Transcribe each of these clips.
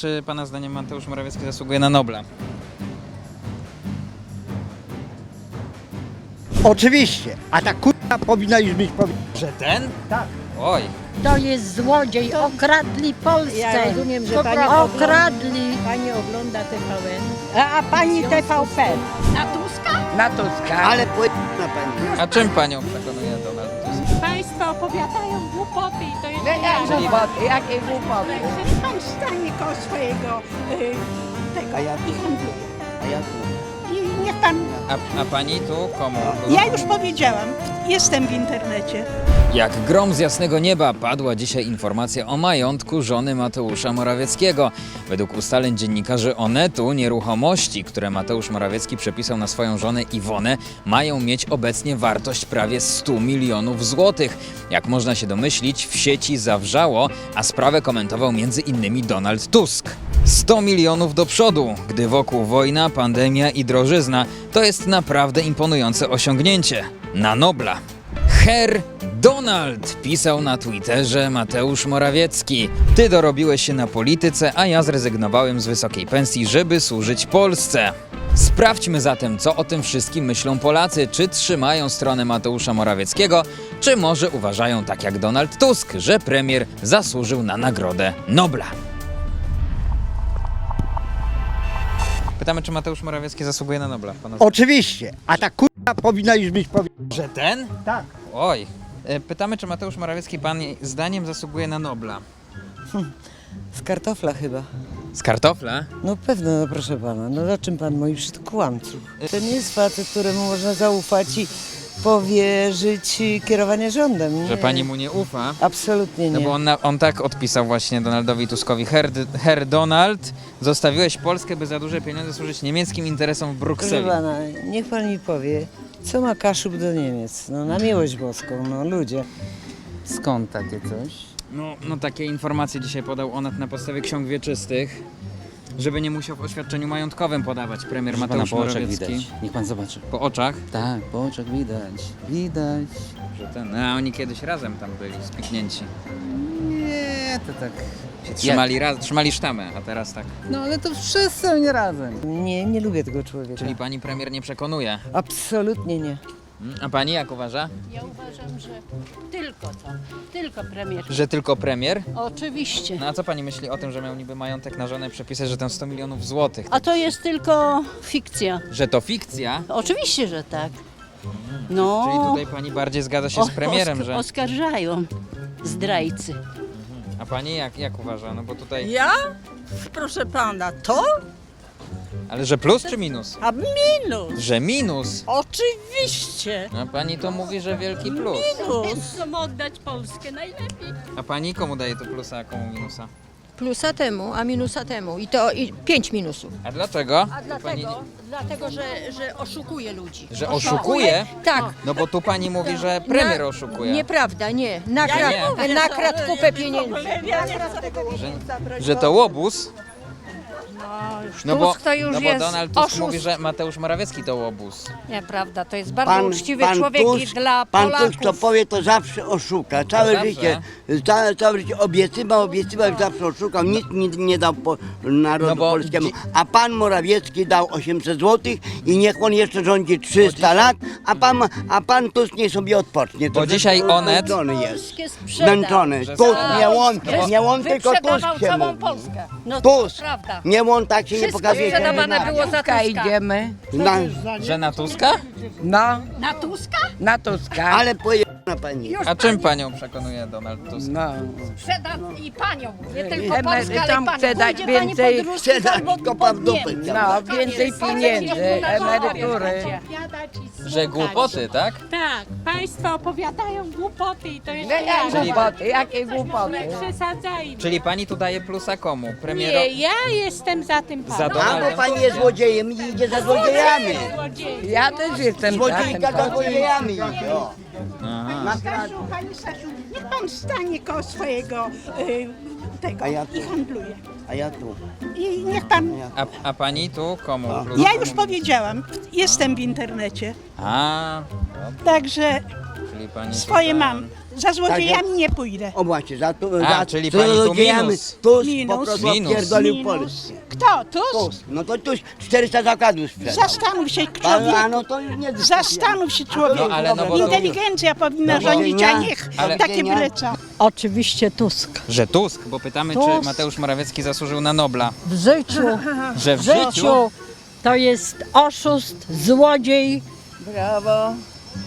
czy pana zdaniem Mateusz Morawiecki zasługuje na Nobla? Oczywiście, a ta kurwa powinna już być powie- Że ten? Tak. Oj, To jest złodziej, okradli Polsce. Ja rozumiem, że Po pani prostu Okradli. Pani ogląda TVN. A, a pani TVP? Na Tuska? Na Tuska. Ale powinna pani. a czym panią przekonuje Tusk? Państwo opowiadają głupoty i to jest Jak głupoty, jakie głupoty? Pan stanie koło swojego y, tego i handluje. A ja tu. Niech pan... A, a pani tu komu? Ja już powiedziałam, jestem w internecie. Jak grom z jasnego nieba padła dzisiaj informacja o majątku żony Mateusza Morawieckiego. Według ustaleń dziennikarzy Onetu nieruchomości, które Mateusz Morawiecki przepisał na swoją żonę Iwonę, mają mieć obecnie wartość prawie 100 milionów złotych. Jak można się domyślić, w sieci zawrzało, a sprawę komentował między innymi Donald Tusk. 100 milionów do przodu, gdy wokół wojna, pandemia i drożyzna, to jest naprawdę imponujące osiągnięcie. Na Nobla. Herr Donald pisał na Twitterze Mateusz Morawiecki. Ty dorobiłeś się na polityce, a ja zrezygnowałem z wysokiej pensji, żeby służyć Polsce. Sprawdźmy zatem, co o tym wszystkim myślą Polacy. Czy trzymają stronę Mateusza Morawieckiego, czy może uważają tak jak Donald Tusk, że premier zasłużył na nagrodę Nobla. Pytamy, czy Mateusz Morawiecki zasługuje na Nobla. Pana Oczywiście, a ta kurwa powinna już być powie- Że ten? Tak. Oj. E, Pytamy, czy Mateusz Morawiecki pani zdaniem zasługuje na Nobla. Z kartofla chyba. Z kartofla? No pewno, no proszę pana. No za czym pan mówi przy kłamców? To nie jest facet, któremu można zaufać i powierzyć kierowanie rządem. Nie. Że pani mu nie ufa? Absolutnie nie. No bo on, na, on tak odpisał właśnie Donaldowi Tuskowi. Herr, Herr Donald, zostawiłeś Polskę, by za duże pieniądze służyć niemieckim interesom w Proszę Brukseli. pana, niech pan mi powie, co ma Kaszub do Niemiec? No na miłość boską, no ludzie. Skąd takie coś? No, no takie informacje dzisiaj podał Onet na podstawie ksiąg wieczystych, żeby nie musiał w oświadczeniu majątkowym podawać premier Proszę pana, Mateusz po oczach Morawiecki. widać. Niech pan zobaczy. Po oczach? Tak, po oczach widać. Widać. Że ten, a oni kiedyś razem tam byli, spiknięci. Nie, to tak. Się trzymali, raz, trzymali sztamę, a teraz tak. No ale to wszyscy oni razem. Nie, nie lubię tego człowieka. Czyli pani premier nie przekonuje. Absolutnie nie. Mm, A pani jak uważa? Ja uważam, że tylko to, tylko premier. Że tylko premier? Oczywiście. No a co pani myśli o tym, że miał niby majątek na żonę przepisać, że tam 100 milionów złotych? A to jest tylko fikcja. Że to fikcja? Oczywiście, że tak. No, Czyli tutaj pani bardziej zgadza się z premierem, osk- że... oskarżają zdrajcy. A pani jak, jak uważa? No bo tutaj... Ja? Proszę pana, to? Ale że plus czy minus? A minus. Że minus! Oczywiście. A pani to mówi, że wielki plus. Minus. Chcą oddać Polskę najlepiej. A pani komu daje to plusa, a komu minusa? Plusa temu, a minusa temu. I to i pięć minusów. A dlaczego? A dlatego, dlatego że, że oszukuje ludzi. Że oszukuje? Tak. No bo tu pani mówi, że premier oszukuje. Nieprawda, nie. Nakradł kupę pieniędzy. Że, że to łobuz? No bo, Tusk to już no bo jest Donald Tusk oszust. mówi, że Mateusz Morawiecki to łobuz. Nieprawda, to jest bardzo uczciwy człowiek i dla pan Polaków. Tusk to powie, to zawsze oszuka. Całe zawsze? życie, całe, całe życie obiecywał, obiecywał i zawsze oszukał. Nic nie, nie dał po, narodu No bo polskiemu. dzi- A pan Morawiecki dał 800 zł i niech on jeszcze rządzi 300 lat, a pan, a pan Tusk nie sobie odpocznie. Bo To dzisiaj zmęczony Onet- jest. Polskę sprzedał. Zmęczony. Tusk, nie on, No bo- nie on, tylko Wyprzedawał Tusk się całą mówi. Polskę. No Tusk, Prawda. nie on tak się nie pokazuje. sprzedawane było za Tuska. idziemy. Na, Że na Tuska? No, Na Tuska? na Tuska. ale poje na pani. A czym panią przekonuje Donald Tusk? No. Sprzeda i panią. Nie tylko Polskę, ale tam panią. chce dać Pójdzie pani więcej, pod Chce dać kopa w dupę. No, więcej pieniędzy, emerytury. Że głupoty, tak? Tak, państwo opowiadają głupoty i to jest Jakie Czyli- głupoty, jakie głupoty. przesadzajmy. Czyli pani tu daje plusa komu? Premiero... Nie, ja jestem za tym Za panem. Albo pani jest złodziejem i idzie za złodziejami. Złodziej. Ja też jestem Złodziejka takim. za złodziejami idzie. o. Stasiu, pani Stasiu, niech pan stanie koło swojego y, tego A ja i handluje. A ja tu. I niech pan... A, a pani tu komu? Plus, Ja już powiedziałam, jestem w internecie. A, Także czyli pani swoje tutaj- mam. Za złodziejami nie pójdę. O właśnie, za to, A, za czyli pani tu złodziejami minus. Tusk Minus. po prostu Minus. Polskę. Kto? Tusk? Tusk. No to Tusk 400 zakładów sprzedał. Zastanów się, A, a człowiek. no to już nie. Zastanów się, człowiek. No, ale no bo to- Inteligencja powinna Do rządzić, a niech Ale- takie byle co. Oczywiście Tusk. Że Tusk, bo pytamy, czy Tusk. Mateusz Morawiecki zasłużył na Nobla. W życiu, Że w w życiu... życiu to jest oszust, złodziej Brawo.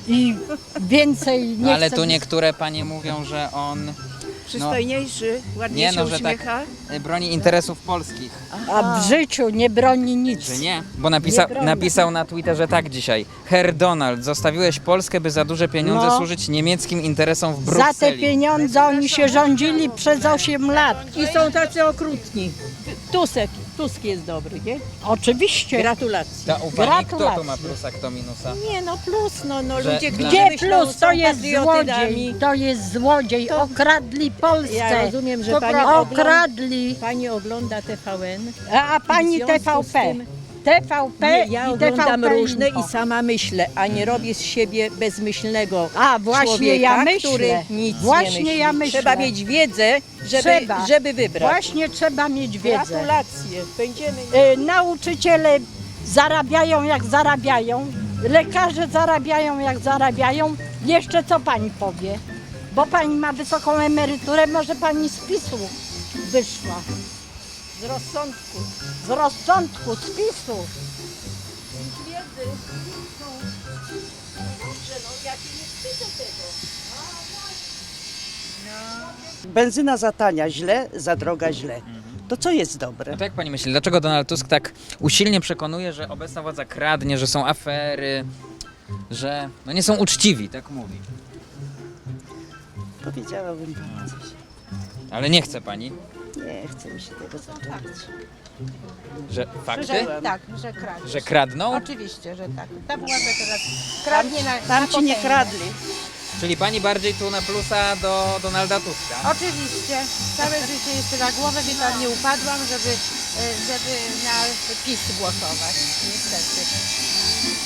I więcej nie No, ale chcę tu dys- niektóre panie mówią, że on Przystojniejszy, ładnie nie się no, że tak uśmiecha. y, broni interesów polskich. A w życiu nie broni nic. Że nie? Bo napisa broni. napisał na Twitterze tak dzisiaj. Herr Donald, zostawiłeś Polskę, by za duże pieniądze No. służyć niemieckim interesom w Za te Brukseli. pieniądze oni się rządzili przez 8 lat. I są tacy okrutni. Tusek, Tusk jest dobry, nie? Oczywiście. Gratulacje. Ta u pani kto Gratulacje. ma plusa, kto minusa? Nie no plus, no, no Że ludzie, dla- Gdzie myślą, plus? To jest patriotydami. złodziej. To jest złodziej. Okradli Polskę. Ja rozumiem, że To pani ogląda- Okradli. Pani ogląda TVN. A, a pani związku z TVP. TVP Nie, ja i oglądam TVP różne Info. i sama myślę, a nie robię z siebie bezmyślnego A, właśnie człowieka, ja myślę. który nic Właśnie nie myśli. ja myślę. Trzeba mieć wiedzę, żeby, Trzeba. żeby wybrać. Właśnie trzeba mieć wiedzę. Gratulacje. Będziemy... Y, nauczyciele zarabiają jak zarabiają, lekarze zarabiają jak zarabiają. Jeszcze co pani powie? Bo pani ma wysoką emeryturę, może pani z PiSu wyszła. Z rozsądku. Z rozsądku, z PiSu. Benzyna za tania źle, za droga źle. To co jest dobre? No to jak pani myśli, dlaczego Donald Tusk tak usilnie przekonuje, że obecna władza kradnie, że są afery, że no nie są uczciwi, tak mówi. Powiedziałabym panu coś. Ale nie chce pani, Nie chce mi się tego zacząć. że fakty, tak, że kradnie. że kradną? Oczywiście, że tak. Ta władza teraz kradnie na, Tam na ci nie potęgę. kradli. Czyli pani bardziej tu na plusa do Donalda Tuska. Oczywiście. Całe życie jeszcze na głowę mi tam nie upadłam, żeby, e, żeby na PiS głosować. Niestety.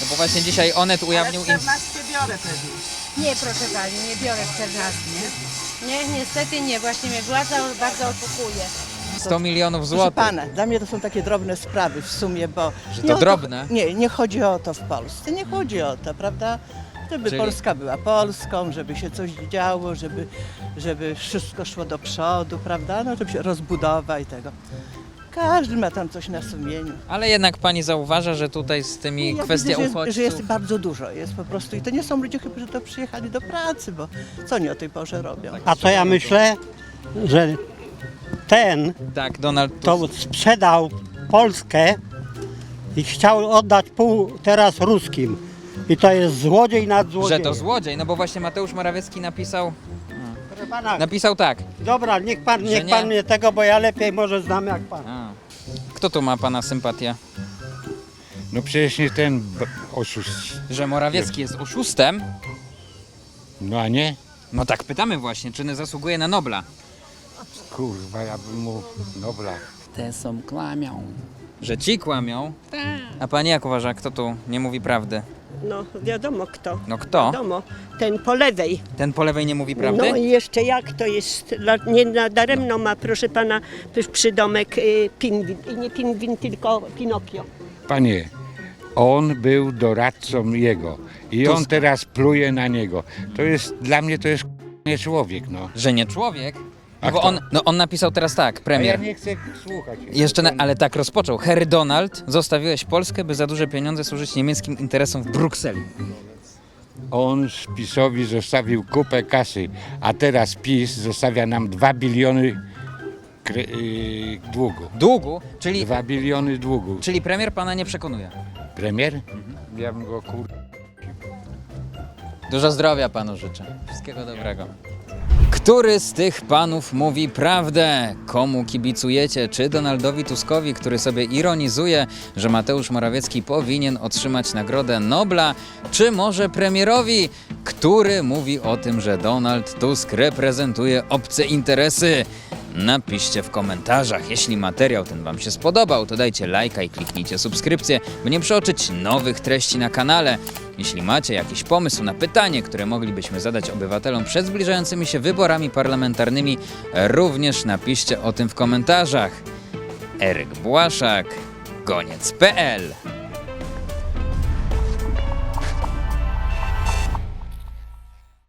No bo właśnie dzisiaj Onet ujawnił... In... biorę pewnie. Nie, proszę Pani, nie biorę 14. Nie, niestety nie. Właśnie mnie władza bardzo oszukuje. 100 milionów Proszę złotych. pana, dla mnie to są takie drobne sprawy w sumie, bo... Że nie to o drobne? Nie, nie chodzi o to w Polsce, nie chodzi o to, prawda? Żeby Czyli- Polska była Polską, żeby się coś działo, żeby, żeby wszystko szło do przodu, prawda? No, żeby się rozbudowa i tego. Każdy ma tam coś na sumieniu. Ale jednak pani zauważa, że tutaj z tymi Ja kwestia widzę, że, uchodźców... że jest bardzo dużo, jest po prostu. I to nie są ludzie chyba, że to przyjechali do pracy, bo co oni o tej porze robią? A co ja myślę, że ten, Tak, Donald Tusk. to sprzedał Polskę i chciał oddać pół teraz ruskim. I to jest złodziej nad Że złodziejem. to złodziej, no bo właśnie Mateusz Morawiecki napisał, Proszę pana, napisał tak. dobra, niech pan, Że niech nie. pan mnie tego, bo ja lepiej może znam jak pan. A. Kto tu ma pana sympatię? No przecież nie ten b- oszust. Że Morawiecki jest oszustem? No a nie? No tak pytamy właśnie, czy nie zasługuje na Nobla? Kurwa, ja bym mu Nobla. Te są kłamią. Że ci kłamią? A pani jak uważa, kto tu nie mówi prawdy? No wiadomo kto. No kto? Wiadomo, ten po lewej. Ten po lewej nie mówi prawdy? No i jeszcze jak to jest, dla- nie nadaremno ma, proszę pana, przy- przydomek y, pingwin. I nie pingwin, tylko Pinokio. Panie, on był doradcą jego i on teraz pluje na niego. To jest, dla mnie to jest nie człowiek, no. Że nie człowiek? A bo kto? on, no on napisał teraz tak, A ja premier. nie chcę słuchać. Jeszcze, na, ale tak rozpoczął. Herr Donald, zostawiłeś Polskę, by za duże pieniądze służyć niemieckim interesom w Brukseli. On PiSowi zostawił kupę kasy, a teraz PiS zostawia nam 2 biliony kre, yy, długu. Długu, czyli, 2 biliony długu. czyli premier pana nie przekonuje. Premier? Ja bym go kur... Dużo zdrowia panu życzę. Wszystkiego dobrego. Który z tych panów mówi prawdę? Komu kibicujecie? Czy Donaldowi Tuskowi, który sobie ironizuje, że Mateusz Morawiecki powinien otrzymać Nagrodę Nobla? Czy może premierowi, który mówi o tym, że Donald Tusk reprezentuje obce interesy? napiszcie w komentarzach. Jeśli materiał ten Wam się spodobał, to dajcie lajka i kliknijcie subskrypcję, by nie przeoczyć nowych treści na kanale. Jeśli macie jakiś pomysł na pytanie, które moglibyśmy zadać obywatelom przed zbliżającymi się wyborami parlamentarnymi, również napiszcie o tym w komentarzach. Eryk Błaszak, koniec.pl